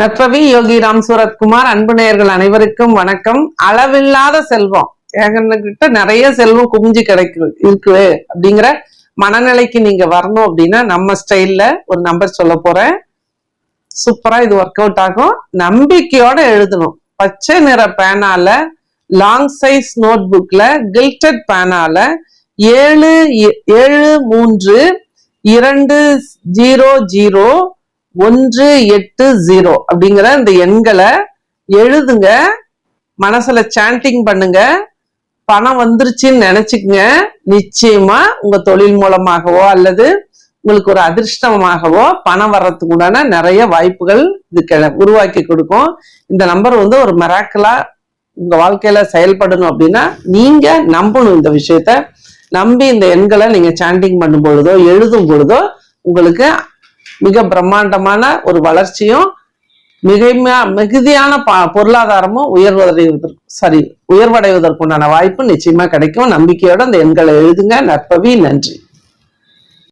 நற்பவி யோகி ராம் சூரத்குமார் அன்பு நேயர்கள் அனைவருக்கும் வணக்கம். அளவில்லாத செல்வம். ஏகன்கிட்ட நிறைய செல்வம் குமிஞ்சு கிடைக்கு இருக்கு அப்படிங்கிற மனநிலைக்கு நீங்க வரணும் அப்படின்னா நம்ம ஸ்டைல்ல ஒரு நம்பர் சொல்ல போறேன். சூப்பரா இது ஒர்க் அவுட் ஆகும். நம்பிக்கையோட எழுதணும். பச்சை நிற பேனால லாங் சைஸ் நோட் புக்ல கில்டட் பேனால ஏழு ஏழு மூன்று இரண்டு ஜீரோ ஜீரோ ஒன்று எட்டு ஜீரோ அப்படிங்கிற இந்த எண்களை எழுதுங்க. மனசுல சாண்டிங் பண்ணுங்க. பணம் வந்துருச்சுன்னு நினைச்சுக்கங்க. நிச்சயமா உங்க தொழில் மூலமாகவோ அல்லது உங்களுக்கு ஒரு அதிர்ஷ்டமாகவோ பணம் வர்றதுக்கு உண்டான நிறைய வாய்ப்புகள் இது உருவாக்கி கொடுக்கும். இந்த நம்பர் வந்து ஒரு மெராக்கலா உங்க வாழ்க்கையில செயல்படணும் அப்படின்னா நீங்க நம்பணும் இந்த விஷயத்த. நம்பி இந்த எண்களை நீங்க சாண்டிங் பண்ணும் பொழுதோ எழுதும் பொழுதோ உங்களுக்கு மிக பிரம்மாண்டமான ஒரு வளர்ச்சியும் மிகைமையா மிகுதியான பொருளாதாரமும் உயர்வடைவதற்கு சாரி உயர்வடைவதற்குண்டான வாய்ப்பு நிச்சயமா கிடைக்கும். நம்பிக்கையோட அந்த எண்களை எழுதுங்க. நற்பவி நன்றி.